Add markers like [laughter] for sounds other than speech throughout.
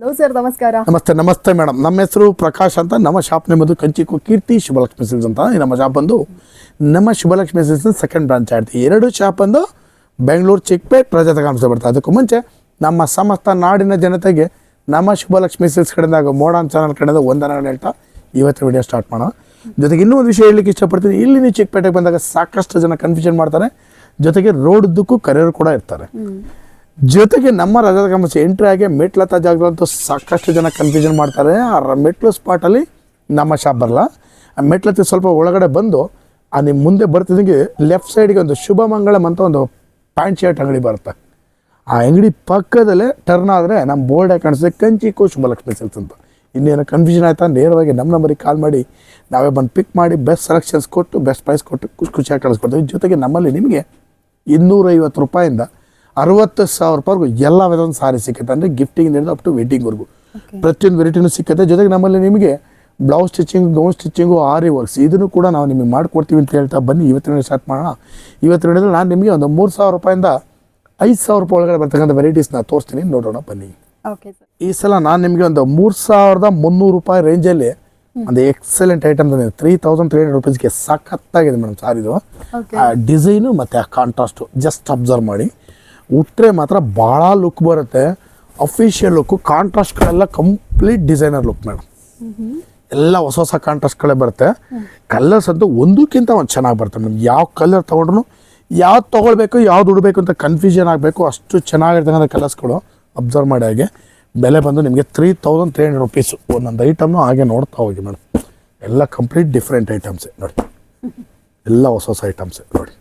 Hello sir ನಮಸ್ಕಾರ. ನಮಸ್ತೆ ನಮಸ್ತೆ ಮೇಡಮ್ ನಮ್ಮ ಹೆಸರು ಪ್ರಕಾಶ್ ಅಂತ. ನಮ್ಮ ಶಾಪ್ ನಿಮ್ಮದು ಕಂಚಿಕು ಕೀರ್ತಿ ಶುಭಲಕ್ಷ್ಮಿ ಸಿಲ್ಸ್ ಅಂತ. ನಮ್ಮ ಶಾಪ್ ಬಂದು ನಮ್ಮ ಶುಭಲಕ್ಷ್ಮಿ ಸಿಲ್ಸ್ ಸೆಕೆಂಡ್ ಬ್ರಾಂಚ್ ಆಡ್ತಿ ಎರಡು ಶಾಪ್ ಬಂದು ಬೆಂಗಳೂರು ಚಿಕ್ಕಪೇಟ್ ಪ್ರಜಾತ ಕಾಣಿಸ್ತಾ ಬರ್ತದೆ. ಅದಕ್ಕೂ ಮುಂಚೆ ನಮ್ಮ ಸಮಸ್ತ ನಾಡಿನ ಜನತೆಗೆ ನಮ್ಮ ಶುಭಲಕ್ಷ್ಮಿ ಸಿಲ್ಸ್ ಕಡೆಯಿಂದ ಮೋಡನ್ ಚಾನಲ್ ಕಡೆಯಿಂದ ಒಂದನ ಹೇಳ್ತಾ ಇವತ್ತು ವಿಡಿಯೋ ಸ್ಟಾರ್ಟ್ ಮಾಡೋಣ. ಜೊತೆಗೆ ಇನ್ನೂ ಒಂದು ವಿಷಯ ಹೇಳಲಿಕ್ಕೆ ಇಷ್ಟಪಡ್ತೀನಿ. ಇಲ್ಲಿ ನೀವು ಚಿಕ್ಕಪೇಟೆಗೆ ಬಂದಾಗ ಸಾಕಷ್ಟು ಜನ ಕನ್ಫ್ಯೂಷನ್ ಮಾಡ್ತಾರೆ. ಜೊತೆಗೆ ರೋಡ್ದಕ್ಕೂ ಕರೆಯೋರು ಕೂಡ ಇರ್ತಾರೆ. ಜೊತೆಗೆ ನಮ್ಮ ರಜದ ಎಂಟ್ರಿ ಆಗಿ ಮೆಟ್ಲತ್ತ ಜಾಗದಂತೂ ಸಾಕಷ್ಟು ಜನ ಕನ್ಫ್ಯೂಷನ್ ಮಾಡ್ತಾರೆ. ಆ ಮೆಟ್ಲು ಸ್ಪಾಟಲ್ಲಿ ನಮ್ಮ ಶಾಪ್ ಬರಲ್ಲ. ಆ ಮೆಟ್ಲತ್ತಿ ಸ್ವಲ್ಪ ಒಳಗಡೆ ಬಂದು, ಆ ನಿಮ್ಮ ಮುಂದೆ ಬರ್ತಿದ್ದಂಗೆ ಲೆಫ್ಟ್ ಸೈಡ್ಗೆ ಒಂದು ಶುಭ ಮಂಗಳಂ ಅಂತ ಒಂದು ಪ್ಯಾಂಟ್ ಶರ್ಟ್ ಅಂಗಡಿ ಬರುತ್ತೆ. ಆ ಅಂಗಡಿ ಪಕ್ಕದಲ್ಲೇ ಟರ್ನ್ ಆದರೆ ನಮ್ಮ ಬೋರ್ಡ್ ಕಾಣಿಸ್ತದೆ ಕಂಚಿಕೋ ಶುಭಲಕ್ಷ್ಮಿ ಸಿಲ್ಸ್ ಅಂತ. ಇನ್ನೇನು ಕನ್ಫ್ಯೂಷನ್ ಆಯ್ತಾ? ನೇರವಾಗಿ ನಮ್ಮ ನಂಬರಿಗೆ ಕಾಲ್ ಮಾಡಿ, ನಾವೇ ಬಂದು ಪಿಕ್ ಮಾಡಿ ಬೆಸ್ಟ್ ಸೆಲೆಕ್ಷನ್ಸ್ ಕೊಟ್ಟು ಬೆಸ್ಟ್ ಪ್ರೈಸ್ ಕೊಟ್ಟು ಖುಷಿ ಖುಷಿಯಾಗಿ ಕಳಿಸ್ಕೊಡ್ತೀವಿ ಜೊತೆಗೆ ನಮ್ಮಲ್ಲಿ ನಿಮಗೆ ಇನ್ನೂರೈವತ್ತು ರೂಪಾಯಿಂದ ಅರವತ್ತು ಸಾವಿರ ರೂಪಾಯಿವರೆಗೂ ಎಲ್ಲ ವಿಧದ ಸಾರಿ ಸಿಕ್ಕುತ್ತೆ. ಅಂದರೆ ಗಿಫ್ಟಿಂಗ್ ಹಿಡಿದು ಅಪ್ ಟು ವೆಡ್ಡಿಂಗ್ವರೆಗೂ ಪ್ರತಿಯೊಂದು ವೆರೈಟಿನೂ ಸಿಕ್ಕುತ್ತೆ. ಜೊತೆಗೆ ನಮ್ಮಲ್ಲಿ ನಿಮಗೆ blouse stitching gown stitching aari works ಇದನ್ನು ಕೂಡ ನಾವು ನಿಮಗೆ ಮಾಡಿಕೊಡ್ತೀವಿ ಅಂತ ಹೇಳ್ತಾ ಬನ್ನಿ. ಇವತ್ತಿನ ಸ್ಟಾರ್ಟ್ ಮಾಡೋಣ. ಇವತ್ತಿನ ಹಿಡಿದ್ರೆ ನಾನು ನಿಮಗೆ ಒಂದು ಮೂರು ಸಾವಿರ ರೂಪಾಯಿಂದ ಐದು ಸಾವಿರ ರೂಪಾಯಿ ಒಳಗಡೆ ಬರ್ತಕ್ಕಂಥ ವೆರೈಟೀಸ್ನ ತೋರಿಸ್ತೀನಿ. ನೋಡೋಣ ಬನ್ನಿ. ಈ ಸಲ ನಾನು ನಿಮಗೆ ಒಂದು ಮೂರು ಸಾವಿರದ ಮುನ್ನೂರು ರೂಪಾಯಿ ರೇಂಜಲ್ಲಿ ಒಂದು ಎಕ್ಸಲೆಂಟ್ ಐಟಮ್ ತಂದಿದೆ ತ್ರೀ ತೌಸಂಡ್ ತ್ರೀ ಹಂಡ್ರೆಡ್ ರುಪೀಸ್ಗೆ ಸಖತ್ತಾಗಿದೆ ಮೇಡಮ್ ಸಾರಿದು. ಆ ಡಿಸೈನು ಮತ್ತು ಆ ಕಾಂಟ್ರಾಸ್ಟು ಜಸ್ಟ್ ಅಬ್ಸರ್ವ್ ಮಾಡಿ. ಉಟ್ರೆ ಮಾತ್ರ ಭಾಳ ಲುಕ್ ಬರುತ್ತೆ. ಅಫಿಷಿಯಲ್ ಲುಕ್ಕು ಕಾಂಟ್ರಾಸ್ಟ್ಗಳೆಲ್ಲ ಕಂಪ್ಲೀಟ್ ಡಿಸೈನರ್ ಲುಕ್ ಮೇಡಮ್ ಎಲ್ಲ ಹೊಸ ಹೊಸ ಕಾಂಟ್ರಾಸ್ಟ್ಗಳೇ ಬರುತ್ತೆ. ಕಲರ್ಸ್ ಅಂತೂ ಒಂದಕ್ಕಿಂತ ಒಂದು ಚೆನ್ನಾಗಿ ಬರುತ್ತೆ ಮೇಡಮ್ ಯಾವ ಕಲರ್ ತೊಗೊಂಡ್ರು ಯಾವ್ದು ತೊಗೊಳ್ಬೇಕು, ಯಾವ್ದು ಉಡಬೇಕು ಅಂತ ಕನ್ಫ್ಯೂಷನ್ ಆಗಬೇಕು. ಅಷ್ಟು ಚೆನ್ನಾಗಿರ್ತಕ್ಕಂಥ ಕಲರ್ಸ್ಗಳು ಅಬ್ಸರ್ವ್ ಮಾಡಿ ಹಾಗೆ ಬೆಲೆ ಬಂದು ನಿಮಗೆ three thousand three hundred rupees ಒಂದೊಂದು ಐಟಮ್ನು ಹಾಗೆ ನೋಡ್ತಾ ಹೋಗಿ ಮೇಡಮ್ ಎಲ್ಲ ಕಂಪ್ಲೀಟ್ ಡಿಫ್ರೆಂಟ್ ಐಟಮ್ಸೇ ನೋಡಿ. ಎಲ್ಲ ಹೊಸ ಹೊಸ ಐಟಮ್ಸೇ ನೋಡಿ.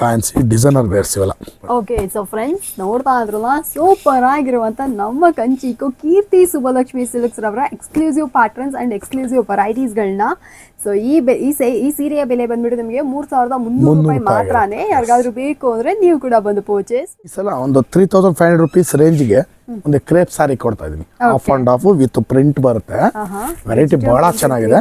ಫ್ಯಾನ್ಸಿ ಡಿಸೈನರ್ ವೇರ್ಸ್ ಇವೆಲ್ಲ. ಓಕೆ ಸೊ ಫ್ರೆಂಡ್ಸ್ ನೋಡ್ತಾ ಇದ್ರಲ್ಲ ಸೂಪರ್ ಆಗಿರುವಂತ ನಮ್ಮ ಕಂಚಿಕು ಕೀರ್ತಿ ಸುಬ್ಬಲಕ್ಷ್ಮಿ ಸಿಲ್ಕ್ಸ್ ರವರ ಎಕ್ಸ್ಕ್ಲೂಸಿವ್ ಪ್ಯಾಟರ್ನ್ಸ್ ಅಂಡ್ ಎಕ್ಸ್ಕ್ಲೂಸಿವ್ ವೆರೈಟೀಸ್ಗಳನ್ನ ಸೊ ಈ ಬೆ ಈ ಸೇ ಈ ಸೀರೆಯ ಬೆಲೆ ಬಂದ್ಬಿಟ್ಟು ನಿಮಗೆ ಮೂರ್ ಸಾವಿರದ ಮುನ್ನೂರು ರೂಪಾಯಿ. ಮಾತ್ರನೇ ಯಾರಿಗಾದ್ರೂ ಬೇಕು ಅಂದ್ರೆ ನೀವು ಕೂಡ ಬಂದು ಪರ್ಚೇಸ್ ಈ ಸಲ ಒಂದು three thousand five hundred rupees ರೇಂಜ್ಗೆ ಒಂದು ಕ್ರೇಪ್ ಸಾರಿ ಕೊಡ್ತಾ ಇದೀನಿ. Off and off with print ಬರುತ್ತೆ. ವೆರೈಟಿ ಬಹಳ ಚೆನ್ನಾಗಿದೆ.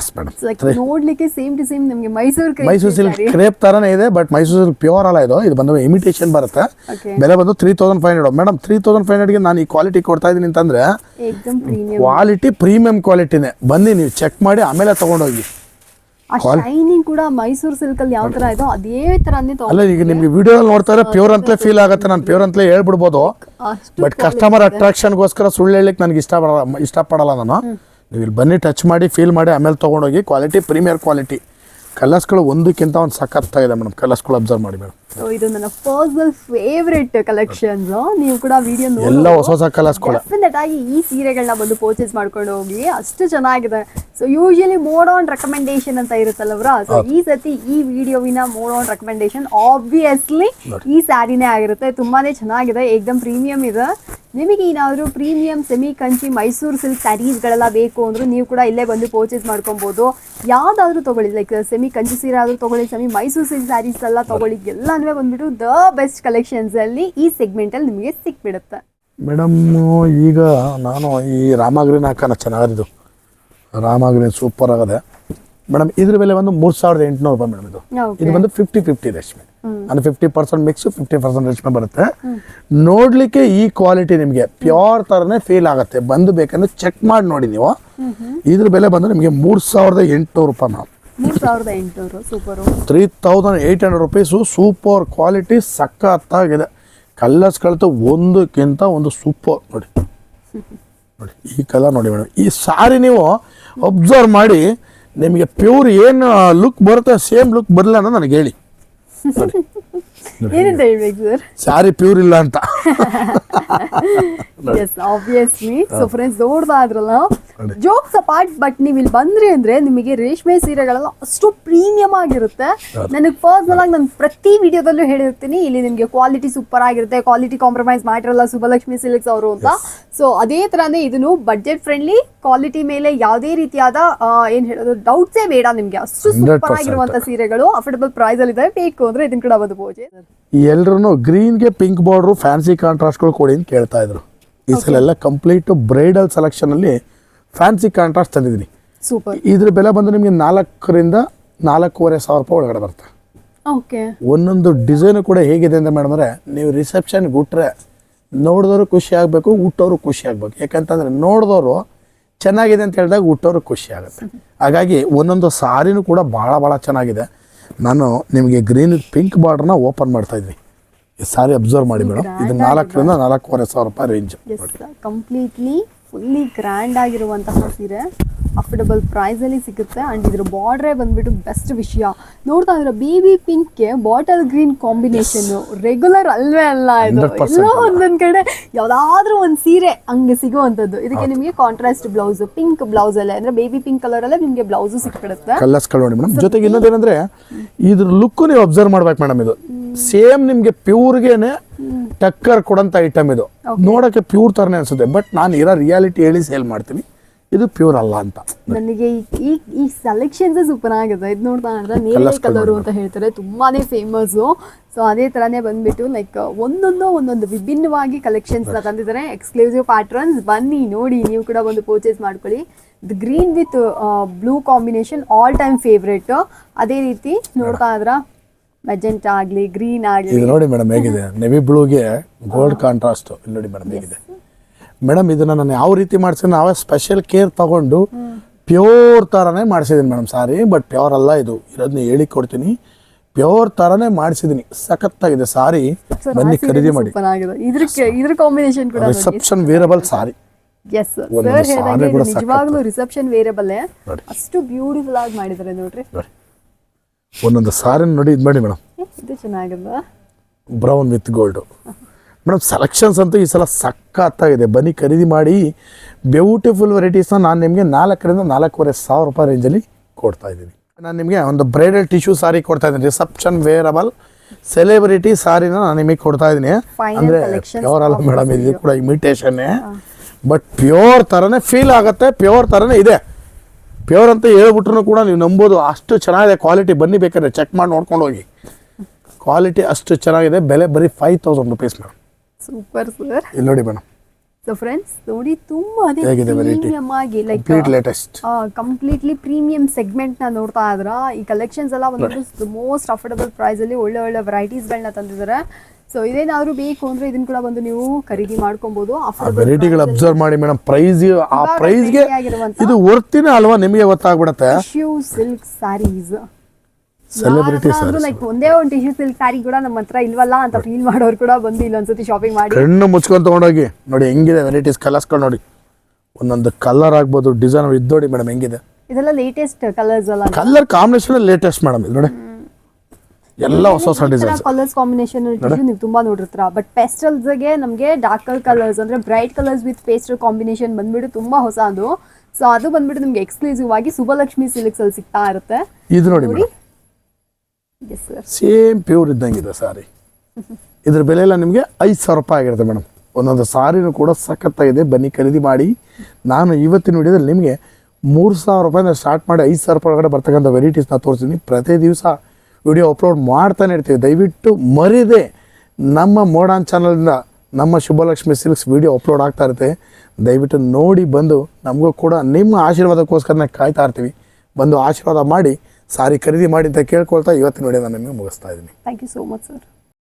ಎಸ್ ಮೇಡಮ್ ನೋಡ್ಲಿಕ್ಕೆ ಸೇಮ್ ಟು ಸೇಮ್ ನಿಮಗೆ ಮೈಸೂರು ಮೈಸೂರು ಸಿಲ್ಕ್ ಕ್ರೇಪ್ ತರನೇ ಇದೆ ಬಟ್ ಮೈಸೂರು ಸಿಲ್ಕ್ ಪ್ಯೂರ್ ಅಲ್ಲ ಇದು. ಇದು ಬಂದು ಇಮಿಟೇಷನ್ ಬರುತ್ತೆ. ಬೆಲೆ ಬಂದು three thousand five hundred madam three thousand five ಹಂಡ್ರೆಡ್ಗೆ ನಾನು ಈ ಕ್ವಾಲಿಟಿ ಕೊಡ್ತಾ ಇದ್ದೀನಿ ಅಂತಂದ್ರೆ ಕ್ವಾಲಿಟಿ ಪ್ರೀಮಿಯಂ ಕ್ವಾಲಿಟಿನೇ ಬನ್ನಿ ನೀವು ಚೆಕ್ ಮಾಡಿ ಆಮೇಲೆ ತಗೊಂಡೋಗಿ. ಶೈನಿಂಗ್ ಕೂಡ ಮೈಸೂರು ಸಿಲ್ಕ್ ಅಲ್ಲಿ ಯಾವ ತರ ಇದೋ ಅದೇ ತರನೇ ಅಲ್ಲ ಈಗ ನಿಮ್ಗೆ ವಿಡಿಯೋ ನೋಡ್ತಾರೆ ಪ್ಯೂರ್ ಅಂತಲೇ ಫೀಲ್ ಆಗುತ್ತೆ ನಾನು ಪ್ಯೂರ್ ಅಂತಲೇ ಹೇಳ್ಬಿಡ್ಬೋದು. ಬಟ್ ಕಸ್ಟಮರ್ ಅಟ್ರಾಕ್ಷನ್ಗೋಸ್ಕರ ಸುಳ್ಳು ಹೇಳಲಿಕ್ಕೆ ನನಗೆ ಇಷ್ಟ ಪಡಲ್ಲ ಇಷ್ಟಪಡಲ್ಲ ನಾನು. ನೀವು ಇಲ್ಲಿ ಬನ್ನಿ ಟಚ್ ಮಾಡಿ ಫೀಲ್ ಮಾಡಿ ಆಮೇಲೆ ತೊಗೊಂಡೋಗಿ ಕ್ವಾಲಿಟಿ ಪ್ರೀಮಿಯರ್ ಕ್ವಾಲಿಟಿ ಕಲರ್ಸ್ಗಳು ಒಂದಕ್ಕಿಂತ ಒಂದು ಸಖತ್ತಾಗಿದೆ ಮೇಡಮ್. ಕಲರ್ಸ್ಗಳು ಅಬ್ಸರ್ವ್ ಮಾಡಿ ಮೇಡಮ್. ಸೊ ಇದು ನನ್ನ ಪರ್ಸನಲ್ ಫೇವ್ರೆಟ್ ಕಲೆಕ್ಷನ್ಸ್ ನೀವು ಕೂಡ ವಿಡಿಯೋ ಎಲ್ಲ ಹೊಸ ಹೊಸ ಕಲರ್ಸ್ಗಳು ಡೆಫಿನೆಟ್ ಆಗಿ ಈ ಸೀರೆಗಳನ್ನ ಬಂದು ಪರ್ಚೇಸ್ ಮಾಡ್ಕೊಂಡು ಹೋಗಿ ಅಷ್ಟು ಚೆನ್ನಾಗಿದೆ. So usually mode on recommendation ಅಂತ ಇರುತ್ತಲ್ಲವ್ರ ಸೊ ಈ ಸತಿ ಈ ವಿಡಿಯೋವಿನ ಮೋಡ್ ಆನ್ ರೆಕಮೆಂಡೇಶನ್ ಆಬ್ವಿಯಸ್ಲಿ ಈ ಸ್ಯಾರಿನೇ ಆಗಿರುತ್ತೆ. ತುಂಬಾನೇ ಚೆನ್ನಾಗಿದೆ. ಏಕ್ದಮ್ ಪ್ರೀಮಿಯಂ ಇದೆ. ನಿಮಗೆ ಏನಾದರೂ premium semi Kanchi Mysuru silk ಸ್ಯಾರೀಸ್ಗಳೆಲ್ಲ ಬೇಕು ಅಂದ್ರೆ ನೀವು ಕೂಡ ಇಲ್ಲೇ ಬಂದು ಪರ್ಚೇಸ್ ಮಾಡ್ಕೊಬೋದು. ಯಾವ್ದಾದ್ರು ತಗೊಳ್ಳಿ ಲೈಕ್ ಸೆಮಿ ಕಂಚಿ ಸೀರೆ ಆದ್ರೂ ತಗೊಳ್ಳಿ ಸೆಮಿ ಮೈಸೂರು ಸಿಲ್ಕ್ ಸ್ಯಾರೀಸ್ ಎಲ್ಲ ತಗೊಳ್ಳಿ ಎಲ್ಲನೂ ಬಂದ್ಬಿಟ್ಟು ದ ಬೆಸ್ಟ್ ಕಲೆಕ್ಷನ್ಸ್ ಅಲ್ಲಿ ಈ ಸೆಗ್ಮೆಂಟ್ ಅಲ್ಲಿ ನಿಮಗೆ ಸಿಕ್ಬಿಡುತ್ತೆ. ಮೇಡಮ್ ಈಗ ನಾನು ಈ ರಾಮಗ್ರೀನ್ ಹಾಕೋಣ ಚೆನ್ನಾಗಿದ್ದು. ರಾಮಗ್ರೀನ್ ಸೂಪರ್ ಆಗದೆ. ಮೇಡಮ್ ಇದ್ರ ಬೆಲೆ ಬಂದು ಮೂರು ಸಾವಿರದ ಎಂಟುನೂರು ರೂಪಾಯಿ ಮೇಡಮ್ ಇದು. ಇದು ಬಂದು ಫಿಫ್ಟಿ ಫಿಫ್ಟಿ ರೇಷ್ಮೆ ಅಂದ್ರೆ fifty percent mix fifty percent ರೇಷ್ಮೆ ಬರುತ್ತೆ. ನೋಡ್ಲಿಕ್ಕೆ ಈ ಕ್ವಾಲಿಟಿ ನಿಮಗೆ ಪ್ಯೂರ್ ತರನೇ ಫೀಲ್ ಆಗುತ್ತೆ. ಬಂದು ಬೇಕಂದ್ರೆ ಚೆಕ್ ಮಾಡಿ ನೋಡಿ ನೀವು. ಇದ್ರ ಬೆಲೆ ಬಂದ್ರೆ ನಿಮಗೆ ಮೂರು ಸಾವಿರದ ಎಂಟುನೂರು ರೂಪಾಯಿ ma'am three thousand eight hundred rupees super quality ಸಖತ್ತಾಗಿದೆ. ಕಲರ್ಸ್ ಕಳಿತು ಒಂದಕ್ಕಿಂತ ಒಂದು ಸೂಪರ್ ನೋಡಿ. ನೋಡಿ ಈ ಕಲರ್ ನೋಡಿ ಮೇಡಮ್. ಈ ಸಾರಿ ನೀವು ಅಬ್ಸರ್ವ್ ಮಾಡಿ ನಿಮಗೆ ಪ್ಯೂರ್ ಏನು ಲುಕ್ ಬರುತ್ತೆ ಸೇಮ್ ಲುಕ್ ಬರಲ್ಲ ಅಂತ ನನಗೆ ಹೇಳಿ. ನೋಡಿ [laughs] ಏನಂತ ಹೇಳ್ಬೇಕು ಸರ್ ಸಾರಿ ಪ್ಯೂರ್ ಇಲ್ಲ ಅಂತ. ಎಸ್ ಆಬ್ವಿಯಸ್ಲಿ ಸೊ ಫ್ರೆಂಡ್ಸ್ ನೋಡ್ದಾದ್ರಲ್ಲ ಜೋಕ್ಸ್ ಅಪಾರ್ಟ್ ಬಟ್ ನೀವು ಇಲ್ಲಿ ಬಂದ್ರಿ ಅಂದ್ರೆ ನಿಮಗೆ ರೇಷ್ಮೆ ಸೀರೆಗಳೆಲ್ಲ ಅಷ್ಟು ಪ್ರೀಮಿಯಂ ಆಗಿರುತ್ತೆ. ನನಗೆ ಪರ್ಸನಲ್ ಆಗಿ ನಾನು ಪ್ರತಿ ವಿಡಿಯೋದಲ್ಲೂ ಹೇಳಿರ್ತೀನಿ. ಇಲ್ಲಿ ನಿಮಗೆ ಕ್ವಾಲಿಟಿ ಸೂಪರ್ ಆಗಿರುತ್ತೆ. ಕ್ವಾಲಿಟಿ ಕಾಂಪ್ರಮೈಸ್ ಮಾಡಿರಲ್ಲ ಸುಬ್ಬಲಕ್ಷ್ಮಿ ಸಿಲ್ಕ್ಸ್ ಅವರು ಅಂತ. ಸೊ ಅದೇ ತರಾನೇ ಇದನ್ನು ಬಜೆಟ್ ಫ್ರೆಂಡ್ಲಿ ಕ್ವಾಲಿಟಿ ಮೇಲೆ ಯಾವುದೇ ರೀತಿಯಾದ ಏನ್ ಹೇಳೋದು ಡೌಟ್ಸೇ ಬೇಡ ನಿಮ್ಗೆ. ಅಷ್ಟು ಸೂಪರ್ ಆಗಿರುವಂತ ಸೀರೆಗಳು ಅಫೋರ್ಡಬಲ್ ಪ್ರೈಸ್ ಅಲ್ಲಿ ಇದೆ ಬೇಕು ಅಂದ್ರೆ ಇದನ್ನ ಕೂಡ ಬದಬಹುದು ಪೂಜೆ. ಎಲ್ರು ಗ್ರೀನ್ಗೆ ಪಿಂಕ್ ಬಾರ್ಡ್ರು ಫ್ಯಾನ್ಸಿ ಕಾಂಟ್ರಾಸ್ಟ್ಗಳು ಕೊಡಿ ಅಂತ ಕೇಳ್ತಾ ಇದ್ರು. ಈ ಸಲ ಎಲ್ಲ ಕಂಪ್ಲೀಟ್ ಬ್ರೈಡಲ್ ಸೆಲೆಕ್ಷನಲ್ಲಿ ಫ್ಯಾನ್ಸಿ ಕಾಂಟ್ರಾಸ್ಟ್ ತಂದಿದ್ದೀನಿ. ಸೂಪರ್ ಇದ್ರ ಬೆಲೆ ಬಂದು ನಿಮಗೆ ನಾಲ್ಕರಿಂದ ನಾಲ್ಕೂವರೆ ಸಾವಿರ ರೂಪಾಯಿ ಒಳಗಡೆ ಬರುತ್ತೆ. ಓಕೆ ಒಂದೊಂದು ಡಿಸೈನು ಕೂಡ ಹೇಗಿದೆ ಅಂತ ಮೇಡಮ್ ಅಂದರೆ ನೀವು ರಿಸೆಪ್ಷನ್ಗೆ ಉಟ್ರೆ ನೋಡಿದವರು ಖುಷಿ ಆಗಬೇಕು ಹುಟ್ಟೋರು ಖುಷಿ ಆಗಬೇಕು. ಯಾಕಂತಂದರೆ ನೋಡಿದವರು ಚೆನ್ನಾಗಿದೆ ಅಂತ ಹೇಳಿದಾಗ ಹುಟ್ಟೋರು ಖುಷಿ ಆಗುತ್ತೆ. ಹಾಗಾಗಿ ಒಂದೊಂದು ಸಾರಿನೂ ಕೂಡ ಭಾಳ ಭಾಳ ಚೆನ್ನಾಗಿದೆ. ನಾನು ನಿಮಗೆ ಗ್ರೀನ್ ಪಿಂಕ್ ಬಾರ್ಡ್ರನ್ನ ಓಪನ್ ಮಾಡ್ತಾ ಇದ್ವಿ ಈ ಸಾರಿ ಅಬ್ಸರ್ವ್ ಮಾಡಿ ಮೇಡಮ್ ಇದು ನಾಲ್ಕರಿಂದ ನಾಲ್ಕೂವರೆ ಸಾವಿರ ರೂಪಾಯಿ ರೇಂಜ್ ಕಂಪ್ಲೀಟ್ಲಿ ಫುಲ್ಲಿ ಗ್ರ್ಯಾಂಡ್ ಆಗಿರುವಂತಹ ಸೀರೆ. ಅಫೋರ್ಡಬಲ್ ಪ್ರೈಸಲ್ಲಿ ಸಿಗುತ್ತೆ. ಆ್ಯಂಡ್ ಇದ್ರ ಬಾರ್ಡ್ರೇ ಬಂದ್ಬಿಟ್ಟು ಬೆಸ್ಟ್ ವಿಷಯ. ನೋಡ್ತಾ ಇದ್ರೆ ಬೇಬಿ ಪಿಂಕ್ಗೆ ಬಾಟಲ್ ಗ್ರೀನ್ ಕಾಂಬಿನೇಷನ್ ರೆಗ್ಯುಲರ್ ಅಲ್ವೇ ಅಲ್ಲ ಇದು. 100% ಎಲ್ಲೋ ಒಂದೊಂದ್ ಕಡೆ ಯಾವುದಾದ್ರೂ ಒಂದು ಸೀರೆ ಹಂಗೆ ಸಿಗುವಂಥದ್ದು. ಇದಕ್ಕೆ ನಿಮಗೆ ಕಾಂಟ್ರಾಸ್ಟ್ ಬ್ಲೌಸ್ ಪಿಂಕ್ ಬ್ಲೌಸ್ ಅಲ್ಲೇ. ಅಂದ್ರೆ ಬೇಬಿ ಪಿಂಕ್ ಕಲರ್ ಅಲ್ಲೇ ನಿಮಗೆ ಬ್ಲೌಸು ಸಿಕ್ಬಿಡುತ್ತೆ. ಕಲರ್ಸ್ ನೋಡಿ ಮೇಡಮ್ ಜೊತೆಗೆ ಇನ್ನೊಂದೇನಂದ್ರೆ ಇದ್ರ ಲುಕ್ ನೀವು ಅಬ್ಸರ್ವ್ ಮಾಡ್ಬೇಕು ಮೇಡಮ್ ಇದು. ಸೇಮ್ ನಿಮ್ಗೆ ಪ್ಯೂರ್ಗೆನೆ ಟಕ್ಕರ್ ಕೊಡಂತ ಐಟಮ್ ಇದು. ನೋಡಕ್ಕೆ ಪ್ಯೂರ್ ತರನೇ ಅನ್ಸುತ್ತೆ. ಬಟ್ ನಾನು ಇರೋ ರಿಯಾಲಿಟಿ ಹೇಳಿ ಸೇಲ್ ಮಾಡ್ತೀನಿ. ಇದು ಪ್ಯೂರ್ ಅಲ್ಲ ಅಂತ. ನನಗೆ ಈ ಈ ಸೆಲೆಕ್ಷನ್ಸ್ ಸೂಪರ್ ಆಗಿದೆ ಇದು ನೋಡ್ತಾ ಅಂದ್ರೆ ನೀಲಿ ಕಲರ್ ಅಂತ ಹೇಳ್ತಾರೆ. ತುಂಬಾನೇ ಫೇಮಸ್ ಸೊ ಅದೇ ಥರನೇ ಬಂದ್ಬಿಟ್ಟು ಲೈಕ್ ಒಂದೊಂದು ಒಂದೊಂದು ವಿಭಿನ್ನವಾಗಿ ಕಲೆಕ್ಷನ್ಸ್ ತಂದಿದ್ದಾರೆ. ಎಕ್ಸ್ಕ್ಲೂಸಿವ್ ಪ್ಯಾಟ್ರನ್ಸ್ ಬನ್ನಿ ನೋಡಿ ನೀವು ಕೂಡ ಒಂದು ಪರ್ಚೇಸ್ ಮಾಡ್ಕೊಳ್ಳಿ. The green with blue combination all time favourite ಅದೇ ರೀತಿ ನೋಡ್ತಾ ಇದ್ರ? ಮೆಜೆಂಟ್ ಆಗಲಿ ಗ್ರೀನ್ ಆಗಲಿ. ನೋಡಿ ಮೇಡಮ್ ಹೇಗಿದೆ? ನೆವಿ ಬ್ಲೂಗೆ ಗೋಲ್ಡ್ ಕಾಂಟ್ರಾಸ್ಟ್ ಇಲ್ಲಿ ನೋಡಿ ಮೇಡಮ್ ಹೇಗಿದೆ? ಮೇಡಮ್ ಇದನ್ನ ನಾನು ಯಾವ ರೀತಿ ಮಾಡಿಸಿದ್ರೆ ನಾವೇ ಸ್ಪೆಷಲ್ ಕೇರ್ ತಗೊಂಡು ಪ್ಯೂರ್ ಥರನೇ ಮಾಡಿಸಿದ್ದೀನಿ ಮೇಡಮ್ ಸಾರಿ ಬಟ್ ಪ್ಯೂರ್ ಅಲ್ಲ ಇದು. ಇರೋದನ್ನ ಹೇಳಿ ಕೊಡ್ತೀನಿ. ಪ್ಯೂರ್ ಥರನೇ ಮಾಡಿಸಿದ್ದೀನಿ ಸಖತ್ತಾಗಿದೆ ಸಾರಿ. ಬನ್ನಿ ಖರೀದಿ ಮಾಡಿ. Reception wearable sari. Yes sir ನಿಜವಾಗ್ಲೂ ರಿಸೆಪ್ಷನ್ ವೇರಿಯಬಲ್. ಅಷ್ಟು ಬ್ಯೂಟಿಫುಲ್ ಆಗಿ ಮಾಡಿದ್ದಾರೆ ನೋಡ್ರಿ. ನೋಡಿ. ಒಂದೊಂದು ಸಾರಿ ನೋಡಿ ಇದು ಮಾಡಿ ಮೇಡಮ್. ಇದು ಚೆನ್ನಾಗಿದೆ. Brown with gold madam selections ಅಂತೂ ಈ ಸಲ ಸಖತ್ತಾಗಿದೆ. ಬನ್ನಿ ಖರೀದಿ ಮಾಡಿ ಬ್ಯೂಟಿಫುಲ್ ವೆರೈಟೀಸ್ನ ನಾನು ನಿಮಗೆ ನಾಲ್ಕರಿಂದ ನಾಲ್ಕೂವರೆ ಸಾವಿರ ರೂಪಾಯಿ ರೇಂಜಲ್ಲಿ ಕೊಡ್ತಾ ಇದ್ದೀನಿ. ನಾನು ನಿಮಗೆ ಒಂದು ಬ್ರೈಡಲ್ ಟಿಶ್ಯೂ ಸಾರಿ ಕೊಡ್ತಾ ಇದ್ದೀನಿ. ರಿಸೆಪ್ಷನ್ ವೇರಬಲ್ ಸೆಲೆಬ್ರಿಟಿ ಸಾರಿನ ನಾನು ನಿಮಗೆ ಕೊಡ್ತಾ ಇದ್ದೀನಿ. ಅಂದರೆ ಪ್ಯೂರ್ ಅಲ್ಲ ಮೇಡಮ್ ಇದು ಕೂಡ ಇಮಿಟೇಷನ್ನೇ ಬಟ್ ಪ್ಯೂರ್ ಥರನೇ ಫೀಲ್ ಆಗುತ್ತೆ ಪ್ಯೂರ್ ಥರನೇ ಇದೆ. ಪ್ಯೂರ್ ಅಂತ ಹೇಳ್ಬಿಟ್ರು ಕೂಡ ನೀವು ನಂಬೋದು ಅಷ್ಟು ಚೆನ್ನಾಗಿದೆ ಕ್ವಾಲಿಟಿ ಬನ್ನಿ ಬೇಕಾದ್ರೆ ಚೆಕ್ ಮಾಡಿ ನೋಡ್ಕೊಂಡು ಹೋಗಿ. ಕ್ವಾಲಿಟಿ ಅಷ್ಟು ಚೆನ್ನಾಗಿದೆ ಬೆಲೆ ಬರೀ five thousand rupees madam. Super sir ಇಲ್ಲಿ ನೋಡಿ ಮೇಡಮ್. ಸೊ ಫ್ರೆಂಡ್ಸ್ ನೋಡಿ ತುಂಬಾ ಅದೇ? ಪ್ರೀಮಿಯಂ ಆಗಿ ಲೈಕ್ ಲೇಟೆಸ್ಟ್ ಕಂಪ್ಲೀಟ್ಲಿ ಪ್ರೀಮಿಯಂ ಸೆಗ್ಮೆಂಟ್ನ ನೋಡ್ತಾ ಇದ್ರ. ಈ ಕಲೆಕ್ಷನ್ಸ್ ಎಲ್ಲ ಒಂದು ಮೋಸ್ಟ್ ಅಫೋರ್ಡಬಲ್ ಪ್ರೈಸ್ ಅಲ್ಲಿ ಒಳ್ಳೆ ಒಳ್ಳೆ ವೆರೈಟೀಸ್ ಗಳನ್ನ ತಂದಿದ್ದಾರೆ ಸೊ ಇದೇನಾದ್ರೂ ಬೇಕು ಅಂದ್ರೆ ಇದನ್ನ ಕೂಡ ಬಂದು ನೀವು ಖರೀದಿ ಮಾಡ್ಕೊಬಹುದು ವೆರೈಟಿಗಳು ಅಬ್ಸರ್ವ್ ಮಾಡಿ ಮೇಡಮ್. ಪ್ರೈಸ್ ಆ ಪ್ರೈಸ್ ಪ್ರೈಸ್ಗೆ ಆಗಿರುವಂತ ಇದು ವರ್ತಿನ ಅಲ್ವಾ ನಿಮಗೆ ಗೊತ್ತಾಗ್ಬಿಡತ್ತೆ? ಶೂ ಸಿಲ್ಕ್ ಸ್ಯಾರೀಸ್ Sarees. ಲೈಕ್ ಒಂದೇ ಒಂದು ಟಿಶ್ಯೂ ಸಿಲ್ಕ್ ಸ್ಯಾರಿ ಕೂಡ ನಮ್ಮ ಹತ್ರ ಇಲ್ವಲ್ಲ ಅಂತ ಫೀಲ್ ಮಾಡೋರು ಕೂಡ ಬಂದು ಇಲ್ಲೊಂದ್ಸತಿ ಶಾಪಿಂಗ್ ಮಾಡಿ. ಕಣ್ಣು ಮುಚ್ಕೊಂಡು ತೊಗೊಂಡೋಗಿ. ನೋಡಿ ಹೆಂಗಿದೆ ವೆರೈಟೀಸ್ ಕಲರ್ಸ್ಕೊಂಡು ನೋಡಿ. ಒಂದೊಂದು ಕಲರ್ ಆಗ್ಬೋದು ಡಿಸೈನ್ ಇದ್ದೋಡಿ ನೋಡಿ ಮೇಡಮ್ ಹೆಂಗಿದೆ? ಇದೆಲ್ಲ ಲೇಟೆಸ್ಟ್ ಕಲರ್ಸ್ ಅಲ್ಲ ಕಲರ್ ಕಾಂಬಿನೇಷನ್ ಲೇಟೆಸ್ಟ್ ಮೇಡಮ್ ಇದು ನೋಡಿ. ಎಲ್ಲ ಹೊಸ ಹೊಸ ಡಿಸೈನ್ಸ್ ಕಲರ್ಸ್ ಕಾಂಬಿನೇಷನ್ ನೀವು ತುಂಬಾ ನೋಡಿರ್ತೀರ. ಬಟ್ ಪೆಸ್ಟಲ್ಸ್ಗೆ ನಮಗೆ ಡಾರ್ಕರ್ ಕಲರ್ಸ್ ಅಂದ್ರೆ bright colours with pastel combination ಬಂದ್ಬಿಟ್ಟು ತುಂಬಾ ಹೊಸ ಅದು. ಸೊ ಅದು ಬಂದ್ಬಿಟ್ಟು ನಿಮ್ಗೆ ಎಕ್ಸ್ಕ್ಲೂಸಿವ್ ಆಗಿ ಸುಭಲಕ್ಷ್ಮಿ ಸಿಲ್ಕ್ಸ್ ಅಲ್ಲಿ ಸಿಗ್ತಾ ಇರುತ್ತೆ. ಇದು ನೋಡಿ ಸೇಮ್ ಪ್ಯೂರ್ ಇದ್ದಂಗಿದೆ ಸಾರಿ. ಇದ್ರ ಬೆಲೆ ಎಲ್ಲ ನಿಮಗೆ ಐದು ಸಾವಿರ ರೂಪಾಯಿ ಆಗಿರುತ್ತೆ ಮೇಡಮ್. ಒಂದೊಂದು ಸಾರಿನೂ ಕೂಡ ಸಖತ್ತಾಗಿದೆ. ಬನ್ನಿ ಖರೀದಿ ಮಾಡಿ. ನಾನು ಇವತ್ತಿನ ವಿಡಿಯೋದಲ್ಲಿ ನಿಮಗೆ ಮೂರು ಸಾವಿರ ರೂಪಾಯಿಂದ ಸ್ಟಾರ್ಟ್ ಮಾಡಿ ಐದು ಸಾವಿರ ರೂಪಾಯಿ ಒಳಗಡೆ ಬರ್ತಕ್ಕಂಥ ವೆರೈಟೀಸ್ನ ತೋರಿಸ್ತೀನಿ. ಪ್ರತಿ ದಿವಸ ವಿಡಿಯೋ ಅಪ್ಲೋಡ್ ಮಾಡ್ತಾನೆ ಇರ್ತೀವಿ. ದಯವಿಟ್ಟು ಮರಿದೆ ನಮ್ಮ ಮೋಡಾನ್ ಚಾನಲಿಂದ ನಮ್ಮ ಶುಭಲಕ್ಷ್ಮಿ ಸಿಲ್ಕ್ಸ್ ವಿಡಿಯೋ ಅಪ್ಲೋಡ್ ಆಗ್ತಾ ಇರುತ್ತೆ. ದಯವಿಟ್ಟು ನೋಡಿ ಬಂದು ನಮಗೂ ಕೂಡ ನಿಮ್ಮ ಆಶೀರ್ವಾದಕ್ಕೋಸ್ಕರನೇ ಕಾಯ್ತಾ ಇರ್ತೀವಿ. ಬಂದು ಆಶೀರ್ವಾದ ಮಾಡಿ ಸಾರಿ ಖರೀದಿ ಮಾಡಿ ಅಂತ ಕೇಳ್ಕೊಳ್ತಾ ಇವತ್ತಿನ ನಾನು ನಿಮಗೆ ಮುಗಿಸ್ತಾ ಇದ್ದೀನಿ. Thank you so much sir